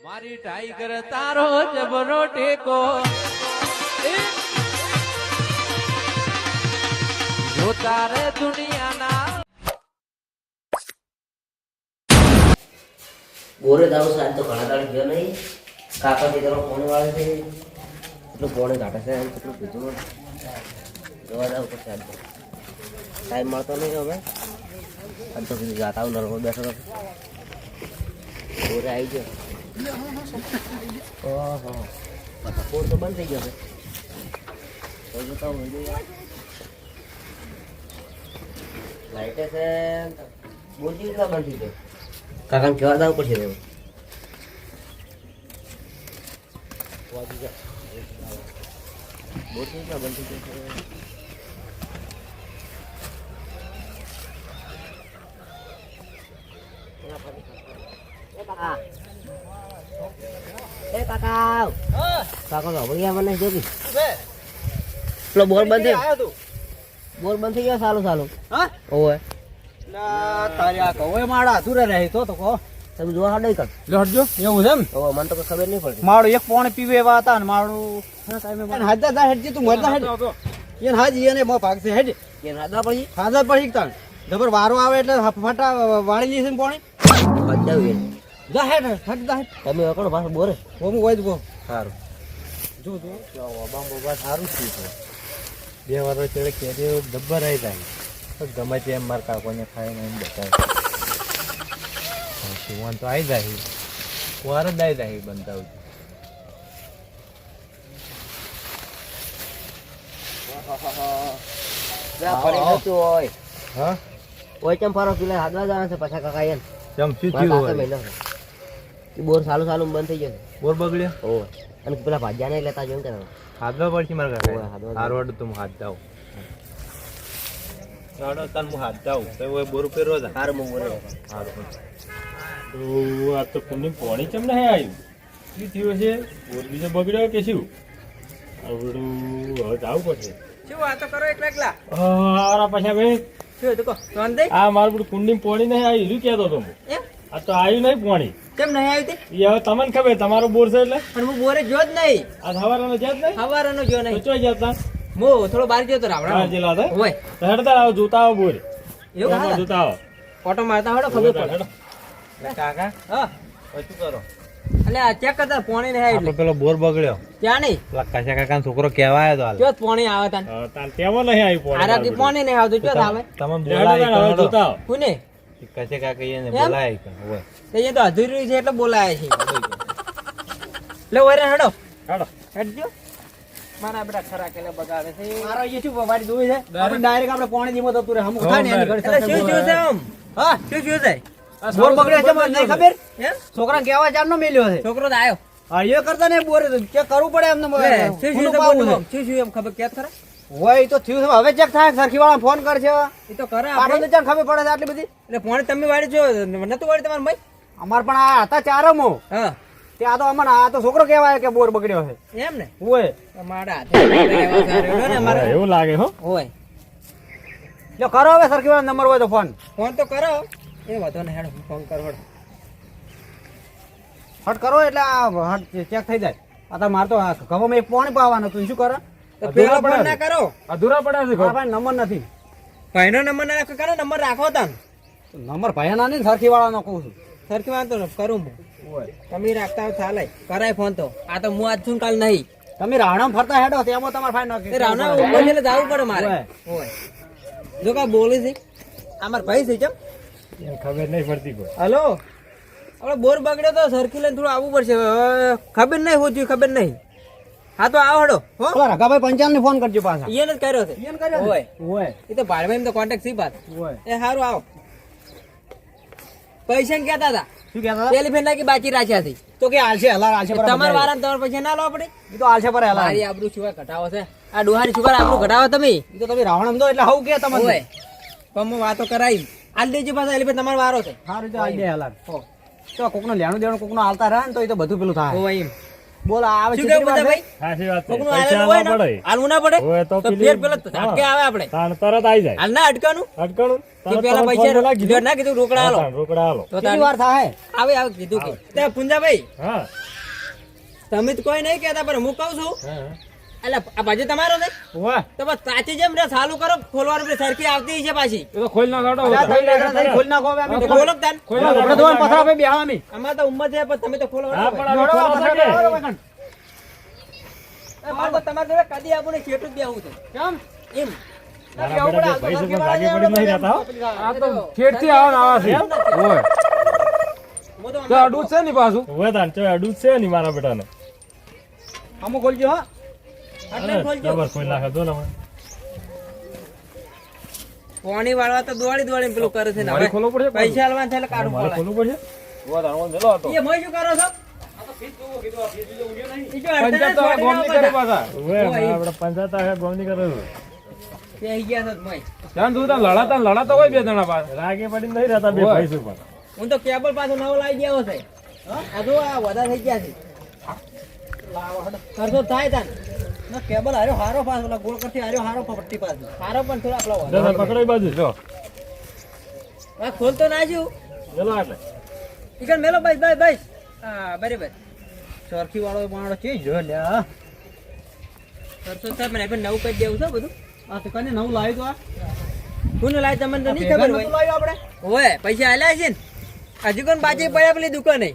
મારી ટાઈગર તારો જબરો ટેકો જો તારે દુનિયાના બોરે દારૂ સાંજ તો ઘણા દાડ ગયો નહીં કાકા દીકરો ફોન વાળે છે એટલું ફોને કાઢે છે એમ કેટલું કીધું જોવા જાવ તો સાંજ તો ટાઈમ મળતો નહીં હવે આજ તો કીધું જાતા હું નરવો બેઠો હતો બોરે આવી ગયો ઓહો ફોન તો બંધ થઈ ગયો છે તો જોતા હું લાઈટે છે બોલતી બંધ થઈ ગયો કાકાને કહેવા દાવ પડશે બોટ કેટલા બંધ થઈ ગયો કાકા તો મને જોગી પેલો બોર બંધ થઈ બોર બંધ થઈ ગયો? સારું સારું હા? ઓવે. તારી આ કવે માળા અધૂરા રહે તો તો કહો. તમે જોવા હાડ કર લડજો એવું છે એમ? ઓવે મને તો ખબર નહીં પડતી. માળું એક પોણ પીવે એવા હતા ને એને હાજર દા હેડજી તું મરદા હેડ. એને હાજી એને મો ભાગ છે હેડ. કે રાધા પછી હાજર પર શીખતા જબર વારો આવે એટલે ફટા વાળી જશે ને પોણી. જા હેડ દા હેડ. તમે વખણ પાછું બોરે. હોય તો સારું. જો બાબા સારું થયું બે વાર ચડે કેરી ડબ્બર આવી જાય. ગમે તે એમ મારા કાકોને ખાઈને એમ બતાવે. શિવાન તો આવી જાય. કુવાર જ આવી જાય બનતા હોય. હા? ઓય ફરો? જવાના છે પાછા કાકા એમ. ચમ શું થયું બોર સાલું સાલું બંધ થઈ જશે બોર બગડ્યો? અને પેલા ભાજ્યા નહીં લેતા જોયું કે હાથમાં પડશે મારા ઘરે. કાકા હાથમાં હારું હાડું તું હાથ જાઉં હાડો તાન હું હાથ જાઉં તો ઓય બોર પેરો જા. હારું હું બોલે. હારું આ તો કુંડી પોણી ચમ નહીં આવ્યું શું થયું છે બોર બીજો બગડ્યો કે શું? આવડું હવે જાવું પડશે. શું વાતો કરો એકલા એકલા? આરા પાછા ભાઈ શું તો કહો? આ મારું બધું કુંડી પોણી નહીં આવી શું કહેતો તો હું? આ તો આવ્યું નહીં પોણી. કેમ નહીં આવી હતી હવે તમને ખબર તમારો બોર છે એટલે? પણ હું બોરે જો જ નહીં. આ સવારનો જ્યાં જ નહીં? સવારનો જો નહીં. ચોઈ જતા મો થોડો બહાર ગયો તો હા જેલા હતા? ઓય હેડતા આવો જોતા આવો બોર. એવું હા જોતા આવો. ઓટો મારતા હડો ખબર પડે. કાકા. હા. શું કરો અલે આ ચેક કરતા પોણી નહીં એટલે પેલો બોર બગડ્યો. ત્યાં નહીં? પેલા કાશા કાકા છોકરો કહેવાય તો હાલ. ચો પોણી આવે તાન? તાન તેમાં નહીં આવી પોણી. આરાથી પોણી નહીં આવતું. ચો આવે તમે બોલાય તો જોતા આવો. કોને? કાશા કા કહીએ ને બોલાય કે હોય કહીએ તો અધૂરી છે એટલે બોલાય છે. લે ઓરે હડો. હડો. હડજો. મારા બધા ખરા કેલે બગાડે છે. મારો અહીંયા શું વાડી દોઈ છે આપણે ડાયરેક્ટ આપણે પોણે જીમો તો તુરે હમું થાય ને એની એટલે શું થયું છે આમ? હા શું થયું છે? બોર બગડે છે મને નહીં ખબર? એમ છોકરા કેવા ચાર મેલ્યો છે? છોકરો તો આવ્યો હા એ કરતા ને બોરે કે કરવું પડે એમને શું શું. શું એમ ખબર? કે ખરા હોય એ તો થયું છે. હવે ચેક થાય સરખી વાળા ફોન કરશે એ તો કરે આપણે. તો ચાલ ખબર પડે છે આટલી બધી. એટલે ફોન તમે વાળી જો નતું વાળી તમારે ભાઈ અમાર પણ આ હતા ચારો મો. હા. તે આ તો અમને આ તો છોકરો કહેવાય કે બોર બગડ્યો છે. એમ ને? હોય. અમારા હાથે એવું લાગે હો. હોય. જો કરો હવે સરખી વાળા નંબર હોય તો ફોન ફોન તો કરો. એ વાંધો ને હેડો ફોન કરો હેડો. હટ કરો એટલે આ હટ ચેક થઈ જાય. આ તો મારે તો ઘઉંમાં એક પાણી પાવાનું તું શું કરે? પેલો ફોન ના કરો. અધૂરા પડ્યા છે પાસે નંબર નથી. ભાઈનો નંબર ના રાખો કરો નંબર રાખો તાન. નંબર ભયાના નહીં સરખી વાળાનો કહું છું. સરખી વાળા તો કરું હું. તમે રાખતા હોય ચાલે કરાય ફોન તો. આ તો હું આજ છું કાલ નહીં. તમે રાવણામાં ફરતા હેડો તેમાં તમારે ફાઈન નાખી એ રાવણા ઉપર એટલે જવું પડે મારે. હોય. હોય. જો કા બોલે છે. અમાર ભાઈ છે કેમ ખબર નહીં પડતી કોઈ. હલો. આપણે બોર બગડ્યો તો સરખી લઈને થોડું આવવું પડશે. ખબર નહીં હોતી ખબર નહીં. હા તો આવો હડો. હો? રગાભાઈ પંચાલ ને ફોન કરજો પાછા. એને જ કર્યો છે. ઈયન કર્યો હોય હોય એ તો ભાડમાં એમ તો કોન્ટેક્ટ સી વાત હોય એ સારું આવો. પૈસા ને કહેતા હતા. શું કહેતા હતા? પેલી ફેર નાખી બાકી રાખ્યા હતી તો કે હાલશે હલાર હાલશે બરાબર. વારા તમારે પૈસા ના લો પડે? ઈ તો હાલશે પર હલાર મારી આબરૂ શું ઘટાવો છે? આ ડોહાની શું આબરૂ ઘટાવો તમે? ઈ તો તમે રાવણ સમજો એટલે હું કે હોય તમને પણ હું વાતો કરાવી. આલ દેજો પાછા એટલે તમારો વારો છે. સારું તો આલ દે હલાર તો કોકનો લેણું દેણું કોકનો હાલતા રહે ને તો એ તો બધું પેલું થાય. હોય એમ. બોલ આવે છે બધા ભાઈ? સાચી વાત છે. કોકનું પૈસા ને પડે. હાલવું ના પડે હોય તો તો ફેર પેલો અટકે આવે આપણે. તાણ તરત આવી જાય. હાલ ના અટકાનું અટકાનું કે પેલા પૈસા લાગી ના કીધું રોકડા હાલો. રોકડા હાલો. તો તારી વાર થાય આવે આવે કીધું કે. તે પુંજાભાઈ હા. તમે તો કોઈ નહીં કહેતા પણ હું કહું છું હા. એટલે આ બાજુ તમારો છે વાહ તો બસ સાચી જેમ રે ચાલુ કરો ખોલવાનું પેલી સરખી આવતી છે પાછી તો ખોલ ના કાઢો ખોલ ના ખોલ તો ખોલો તાન ખોલ આપણે ધોવાનું પથરા પે બેહવા મી આમાં તો ઉંમર છે પણ તમે તો ખોલો હા પણ હવે ખોલો તો મારે તો તમારે જોડે કદી આપણને શેઠું જ બેહવું છે કેમ એમ મારા બેટા બે ભાઈ છે પણ ભાગે પડી નહીં રહેતા હો. આ તો ખેડથી આવા ને આવા છે ઓય હું તો તો અડું છે ને પાછું હવે તાણ ચો અડું છે ની મારા બેટાને અમુક ખોલજો હા જબર ખોલી નાખે જો ને પાણી વાળવા તો દોડી દોડી પેલું કરે છે ને ખોલવું પડશે પૈસા આલવાના છે એટલે કાઢવું પડે ખોલવું પડશે? વો તારો મેલો હતો. એ મોય શું કરો છો? ઈ જો અડધે પંચાયત તો છોડી ગોમની આવો કરી બધા. પાછા હવે આપણે પંચાયત આખા ગામની કરે છે. બેહી ગયા છો મોય. ધ્યાન તું તાર લડાતા હોય બે જણા પાસે. રાગે પડી નહીં રહેતા બે ઓય. ભાઈ છે પણ. હું તો કેબલ પાછો નવો લાવી ગયા છે. આ જો આ વધારે થઈ ગયા છે. ખર્ચો થાય તાન ના કેબલ હાર્યો હારો પાસ ઓલા ગોળ કરથી હાર્યો હારો પટ્ટી પાસ સારો પણ થોડો આપણો જો ને પકડો એ બાજુ જો. આ ખોલતો ના જ્યું ચલો એટલે ઈકન મેલો ભાઈ ભાઈ ભાઈ હા બરાબર. સરખી વાળો માણો છે જો લે મને પણ નવું કરી દેવું છે બધું. આ તો કને નવું લાવ્યું તો આ. કોને લાવી તમને તો નહીં ખબર હોય. લાવ્યું આપણે? ઓય પૈસા આલ્યા છે ને? હજુ કોણ બાજી પડ્યા પેલી દુકાને?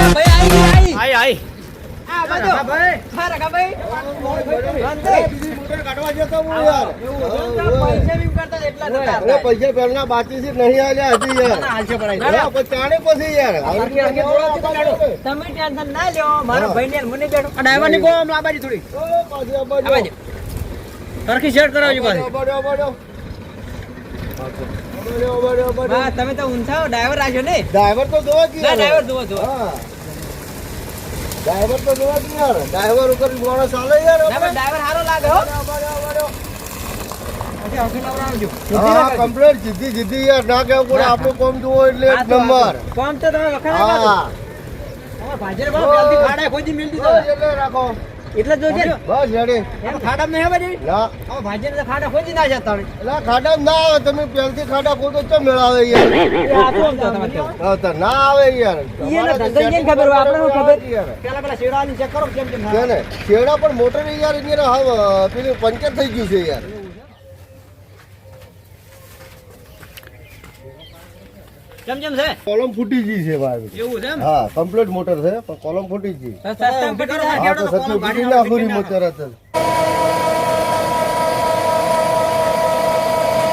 યાર. એવું છે, પૈસા પહેલા બાકી છે નહીં આલ્યા હજી યાર. હાલશે પડાય ના, ના. હા, પછી યાર. હવે સરખી તો રંગે દોડો છે તો તમે ટેન્શન ના લ્યો. મારો ભાઈ ને મને બેઠો. ડ્રાઈવરની ગોમ લાબાજી થોડી. સરખી શેર કરાવજો પાછી. હા તમે તો ઊંચાઓ ડ્રાઈવર રાખ્યો ને? ડ્રાઈવર તો જોવા જ ના. ડ્રાઈવર જુઓ હા. ડ્રાઈવર તો જોવા જ યાર ડ્રાઈવર ઉપર માણસ ચાલે યાર ડ્રાઈવર સારો લાગે હો. કમ્પ્લેટ જીધી જીધી યાર. ના કેવું પડે આપણું કોમ જુઓ એટલે એક નંબર. કોમ તો તમે વખાણ જલ્દી ખાડા રાખો. એટલે જોજે બસ રેડી. ખાડા નહીં આવે બાજી ના ભાજેને તો ખાડા ખોજી ના જતા એટલે ખાડા ના આવે તમે પહેલથી ખાડા ખોદો તો મેળાવે યાર. ના આવે યાર. ઈયનો ધંધો ઈયને ખબર હોય, આપણે ખબર? યાર. પેલા પેલા શેડાની ચેક કરો કેમ કેમ ને શેડા પણ મોટર યાર એની હવે પેલું પંચર થઈ ગયું છે યાર. કેમ કેમ છે. કોલમ ફૂટી ગઈ છે ભાઈ. એવું છે હા કમ્પ્લીટ મોટર છે પણ કોલમ ફૂટી ગઈ. સસ્તામાં પટી જાય. હા તો સચ્ચું ફૂટી ના પૂરી મોટર હતી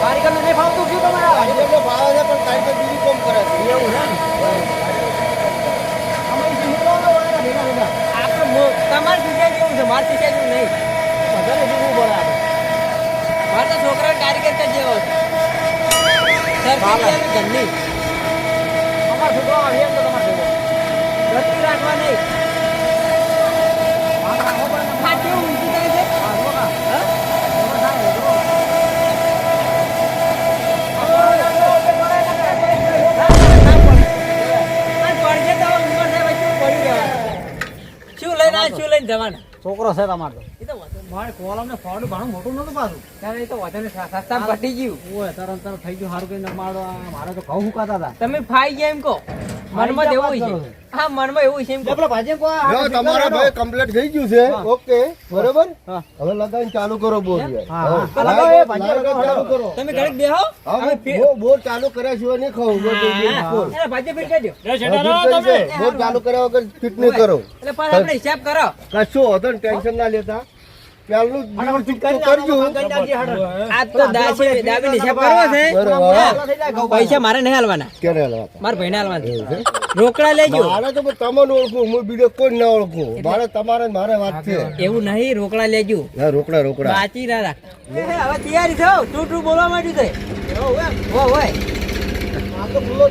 કારીગરને નહીં ફાવતું શું તમારા? કારીગરને ભાવે છે પણ કારીગર બીજી કોમ કરે છે. એવું છે ને અમે શીખવાનો હોય ને ભેગા ભેગા. આપણે મો- તમારે શીખ્યા જેવું છે? મારે શીખ્યા જેવું નહીં. બધાને શીખવું પડે મારે તો છોકરા કારીગર જ જેવો છે સરખી ઘરની. શું લઈને જવાના? છોકરો છે તમારો. એ તો મારે કોલમ ને ફાડું ઘણું મોટું નતું પાછું. ત્યારે એ તો વાંધો નહીં. સસ્તામાં ગયું. ઓય તરત તરત થઈ ગયું સારું કઈ મારો. મારે તો ઘઉં હુકાતા હતા. તમે ફાઈ ગયા એમ કહો. મનમાં એવું છે. હા મનમાં એવું છે એમ પેલા ભાજે કો તમારા ભાઈ કમ્પ્લીટ થઈ ગયું છે. ઓકે બરોબર? હા. હવે લગાવીને ચાલુ કરો બોર યાર. હા, હા. હા. લગાવો એ ભાજી લાઈટ લગાવો, ચાલુ કરો. તમે ઘડીક બેહો? અમે બોર- બોર ચાલુ કર્યા સિવાય નહીં ખાવું. બોર. ભાજે ફિટ ચાલુ કર્યા વગર ફિટ નહીં કરો. એટલે આપણે હિસાબ કરો. કશું હતો ને ટેન્શન ના લેતા. પૈસા મારે નહીં હાલવાના. મારા હાલવાના. રોકડા લેજો. મારે તો તમને ઓળખું હું બીજો કોઈ ના ઓળખું. મારે તમારે મારે વાત છે. એવું નહીં રોકડા લેજો. હા રોકડા રોકડા. બાચી ના રાખ. હવે તૈયારી થયો. તું તું બોલવા માંડ્યું તે. હોય આ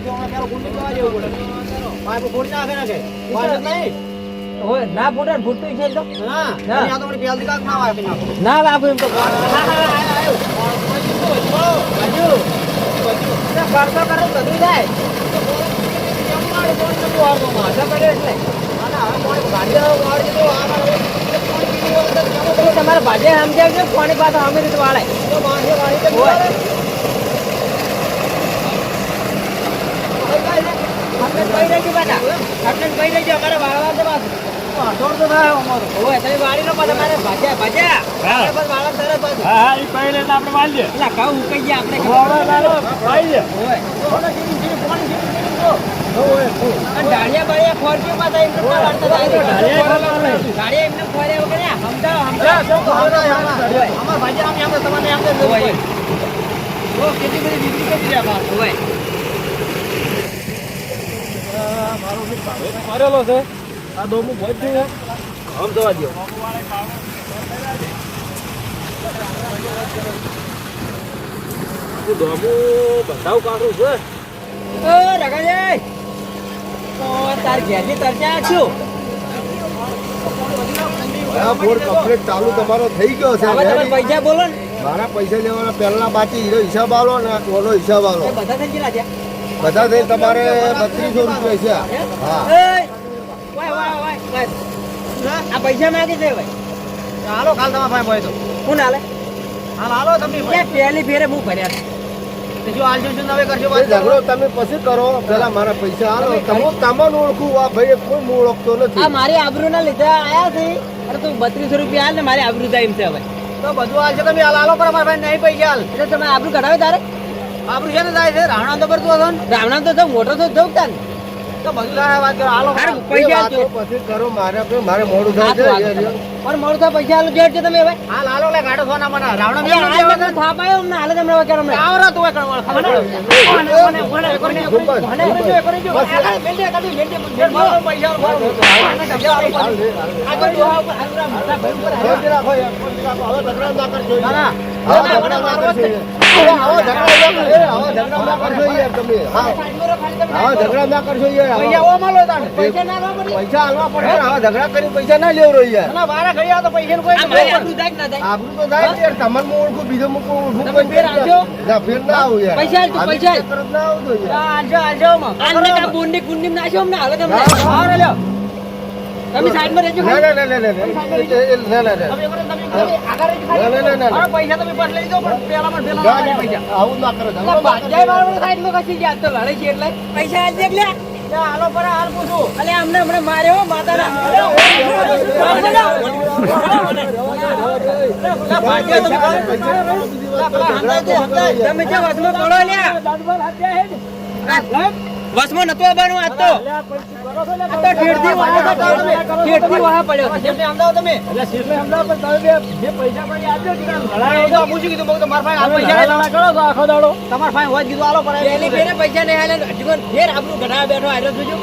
જોવા પેલો ગુંડી જોવા જેવું નહીં. હોય ના ફૂટે ફૂટતું છે તો. ના. લાગુ એમ તો. ખર્ચો કરે બધું થાય તમારા ભાજે સમજાવજો કોની પાસે અમે રીતે વાળાય. આપણે કઈ રહેજો અમારે વાળવા છે મારે કેટલી બધી ડિગ્રી કરી રહ્યા બાર ઓય. મારેલો છે આ દોમું બહુ ભોજ છે આમ જવા દો દોમું બધાવ કાઢું છે? ઓ રગાજી તો તાર ઘેરથી તરસ્યા છું. આ બોર કમ્પ્લીટ ચાલુ તમારો થઈ ગયો છે હવે તમે પૈસા બોલો ને. મારા પૈસા લેવાના પહેલા બાકી હિસાબ આલો ને ઓલો હિસાબ આલો. બધા થઈ ગયા બધા થઈ તમારે બત્રીસો રૂપિયા છે. હા. આ પૈસા માંગી છે ભાઈ. હાલો કાલ તમારા ભાઈ ભાઈ તો. કોણ હાલે હાલ હાલો તમે એ પહેલી ફેરે હું ભર્યા છે. જો હાલ જોશું હવે ઝઘડો તમે પછી કરો. પેલા મારા પૈસા આલો તમે તમને ઓળખું. આ ભાઈ કોઈ હું ઓળખતો આ નથી મારી આબરૂના લીધે આયા છે. અરે તું બત્રીસો રૂપિયા હાલ ને મારી આબરૂ જાય છે હવે. તો બધું હાલ છે તમે હાલ હાલો પર મારા ભાઈ નહીં પૈસા હાલ. એટલે તમે આબરૂ કઢાવે તારે? આબરૂ છે ને જાય છે રાવણા તો કરતું હતો રાવણા તો જાઉં મોટો તો જવું તાર. તો બધું થાય વાત કરો હાલો હારું. એ પૈસા વાતો પછી કરો મારે મારે મોડું થાય છે પણ મોડું થાય પૈસા હાલ જોડજો તમે હવે ઝઘડા ના કરશો યાર. પૈસા ના? પૈસા હાલવા પડે ને. ઝઘડા કરી પૈસા ના લેવો યાર. ના, વારા ઘડી તો પૈસાનું કોઈ આ નહીં. મારી આબરૂ જાય કે ના જાય આપણું તો થાય યાર. તમને હું ઓળખું બીજો હું ઓળખું કોઈ ફેર આવજો. ના ફેર ના આવું યાર. પૈસા તું, તરત ના આવતો યાર. અમને? હાલે તમને લ્યો. તમે સાઈડમાં રહેજો ના ના ના ના ના ના ના ના કરો, તમે કરો. આગળ રહેજો ખાલી. ના, ના, ના, ના. મારા પૈસા તમે પાછા લઈ જાઓ, પણ પેલા ના, ના પૈસા. આવું ના કરો એટલે બાદશાહી વાળાને સાઈડમાં કશી ગયા તો લડે છે એટલે પૈસા આલ એટલે હાલો પર હાલ પૂછું. અલે અમને હમણાં માર્યો હો માતાના તમે જે વસમાં પડો લ્યા વસમાં નતો આવવાનું આજ તો પૈસા નહીં લાવવાના. તમારા ભાઈ હોય કીધું, હાલો પર હાલ. ફેરે પૈસા નહીં હાલે હજી ફેર આપણું ઘટાડા બેઠો આયરો જોજો.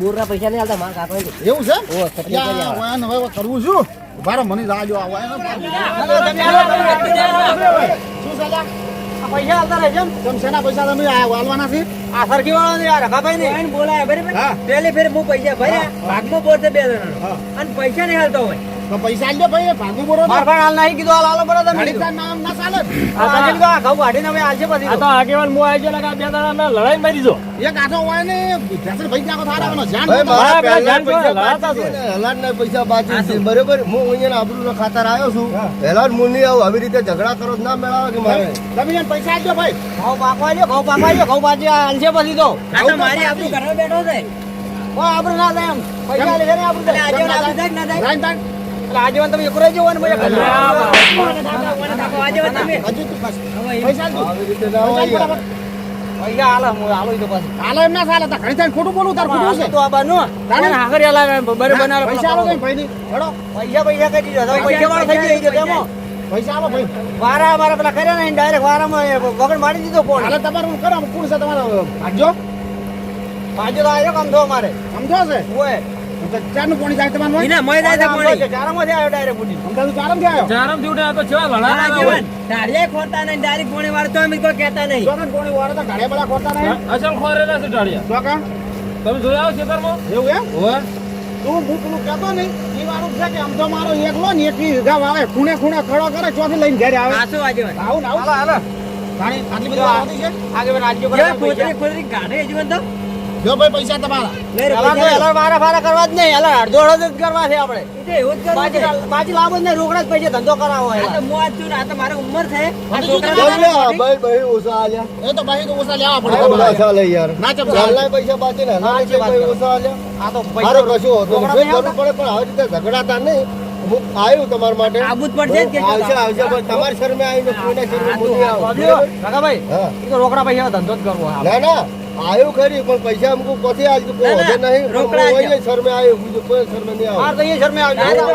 બોરના પૈસા નહીં હાલતા મારા કાકા એવું છે? યા, વાન હવે કરવું છું. મારા મને રાહ જો આવો એનો હાલો, તમે હાલો, તમે વ્યક્તિ જાય. શું આ પૈસા હાલતા રહેજો ને. તમે શેના પૈસા તમે વાલવાના છે? આ સરખી વાળો યાર રખાભાઈ ને એને બોલાય બરાબર હા. પહેલી ફેર હું પૈસા ભર્યા ભાગમાં બોલ બે જણાનો. અને પૈસા નહીં હાલતો હોય. તો પૈસા આલજો ભાઈ ભાગું બોરો મારા ભાઈ હાલ નહીં કીધું હાલ હાલો બરાબર તમે ગાડી નામ ના ચાલે આ સાંજે કીધું આ ઘઉં કાઢીને અમે હાલશે પછી આ તો આગેવાન હું આવી ગયો ને કે આ બે દાડા અમે લડાઈ મારી દો એક આઠો હોય ને ભેંસર ભાઈ નાખો થાર આવવાનો જાણ મારા બરાબર, પહેલા પૈસા હોય, બાકી છે ને, પૈસા બાકી છે બરોબર હું અહીંયા ખાતર આવ્યો છું પહેલા હું નહીં આવું આવી રીતે ઝઘડા કરો ના મેળાવે કે મારે તમે પૈસા આલજો ભાઈ ઘઉં પાકવા લ્યો ઘઉં પાકવા લ્યો ઘઉં પાછી હાલશે પછી તો આ તો મારી બેઠો છે આબરૂ ના થાય એમ પૈસા લે ને આબરૂ થાય. થાય આજે તમે એક રહી જવો ને પછી. એક કોને થાકો, કોને થાકો, આજે વાત તમે હજુ તું પૈસા ખોટું બોલું તાર ખોટું છે. તો આ બાનું. પૈસા આલો કઈ ભાઈ પૈસા પૈસા કરી દીધો. પૈસા વાળો થઈ ગયો તેમાં પૈસા આલો ભાઈ. વારા અમારા પેલા કર્યા ને ડાયરેક્ટ વારામાં વગર મારી દીધો કોણ હાલે તમારું કરો કોણ છે તમારો? ભાગ્યો પાછો તો આવ્યો કામ થયો મારે. સમજો છે? ઓય. ચારનું પાણી જાય તમારું એના મોય જાય પાણી. ચારામાંથી આવ્યો ડાયરેક્ટ બુડી અમદાવાદ આવ્યો? તો. ધારિયા નહીં ડાયરેક્ટ પોણી વાળો તો અમે કોઈ કહેતા નહીં. ચોકન કોણી વાળો તો ઘાડે બળા ખોટા નહીં. અસલ ખોરેલા છે ટાળિયા ચોકન તમે જોયા આવો ખેતરમાં એવું એમ? તું હું પેલું કહેતો નહીં એ વાળું છે કે આમ તો મારો એકલો ને એક વીઘા વાવે ખૂણે ખૂણે ખડો કરે ચોથી લઈને ઘરે આવે. આસો આગેવાન આવું આવું. હાલો હાલો. ગાડી આટલી બધી વાર છે? આગળ આજ્યો કરે પૈસા. ખોતરી ખોતરી જીવન તો? જો ભાઈ પૈસા તમારા. પૈસા. એલાર મારા ફારા કરવા જ નહીં. એલાર અડધો અડધો જ કરવા છે આપણે. એવું જ બાજી લાવો જ નહીં રોકડા જ પૈસા ધંધો કરાવો આ તો. હું છું આ તો મારે ઉંમર છે. ભાઈ ભાઈ ઓસા આલ્યા. એ તો ભાઈ તો ઓસા લેવા પડે ઓસા લઈ યાર. ના ચમ ચાલના પૈસા બાકી ને. ના ભાઈ છે. આલ્યા. આ તો મારો કશું હોતો નહીં. નહીં જરૂર પડે પણ આવી રીતે ઝઘડાતા નહીં. હું આવ્યું તમારા માટે. આબુ પડશે કે આવશે આવશે પણ તમારી શરમે આવીને કોઈના શરમે હું આવો. આવું. હા. તો રોકડા પૈસા ધંધો જ કરવો ના ના. આવ્યું ખરી પણ પૈસા અમુક પછી આજ કોઈ નહીં. રોકડા શરમે આવ્યો બીજું કોઈ શરમે નહીં મારે આવું તો એ શરમે આવજો.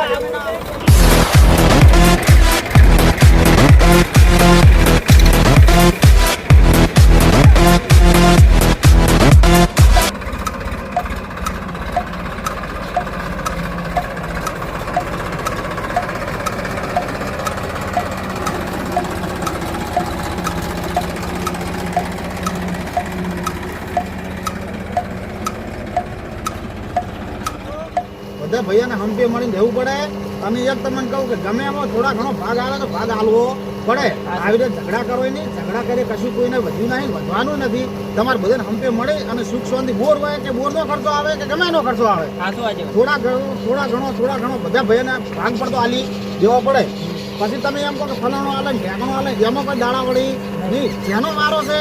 એક તમને કહું કે ગમે એમાં થોડા ઘણો ભાગ આવે તો ભાગ આલવો પડે. આવી રીતે ઝઘડા કરો નહીં. ઝઘડા કરે કશું કોઈને વધ્યું નહીં વધવાનું નથી. તમારે બધાને હંપે મળે અને સુખ શાંતિ. બોર હોય કે બોરનો ખર્ચો આવે કે ગમે એનો ખર્ચો આવે. થોડા ઘણો થોડા ઘણો થોડા ઘણો બધા ભાઈઓને ભાગ પડતો આલી દેવો પડે. પછી તમે એમ કહો કે ફલાણો આલે ઢેકણો આલે એમાં કોઈ દાડા વળી નહીં. જેનો મારો છે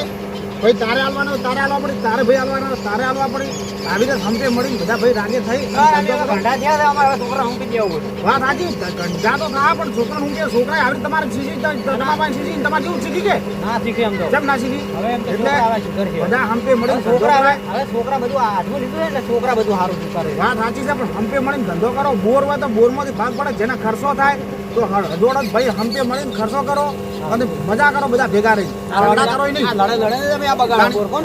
ભાઈ તારે હાલવાનો તારે હાલવા પડે તારે ભાઈ હાલવાનો તારે હાલવા પડે આવી રીતે સમજે મળીને બધા ભાઈ રાગે થઈ હા. ગંઢા થયા છે, અમારા છોકરા હું દેવું પડે. રાજી સાચી તો ના પણ છોકરા હું કે છોકરા આવી તમારે શીખી તમારા પાસે શીખી તમારે જેવું શીખી કે ના શીખે એમ તો. કેમ ના શીખી હવે એમ એટલે. બધા હંપે મળી છોકરા હવે હવે છોકરા બધું આઠમું લીધું એટલે છોકરા બધું સારું કરે વાત સાચી છે પણ હંપે મળીને ધંધો કરો બોર હોય તો બોરમાંથી ભાગ પડે જેને ખર્ચો થાય તો હડોળ ભાઈ હંપે મળીને ખર્ચો કરો અને મજા કરો બધા ભેગા રહી લડા કરો નહીં. લડે લડે તમે આ બગાડ કોર કોણ?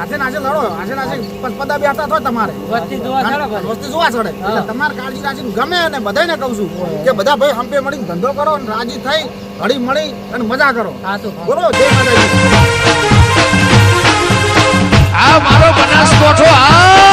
આજે નાજે લડો આજે નાજે પદા બેઠા તો તમારે. વસ્તી જોવા ચડે વસ્તી જોવા ચડે. તમારે કાળજી રાખીને ગમે અને બધાને કહું છું કે બધા ભાઈ હંપે મળીને ધંધો કરો અને રાજી થઈ હળી મળી અને મજા કરો. હા તો બોલો જય માતાજી. આ મારો બનાસકોઠો આ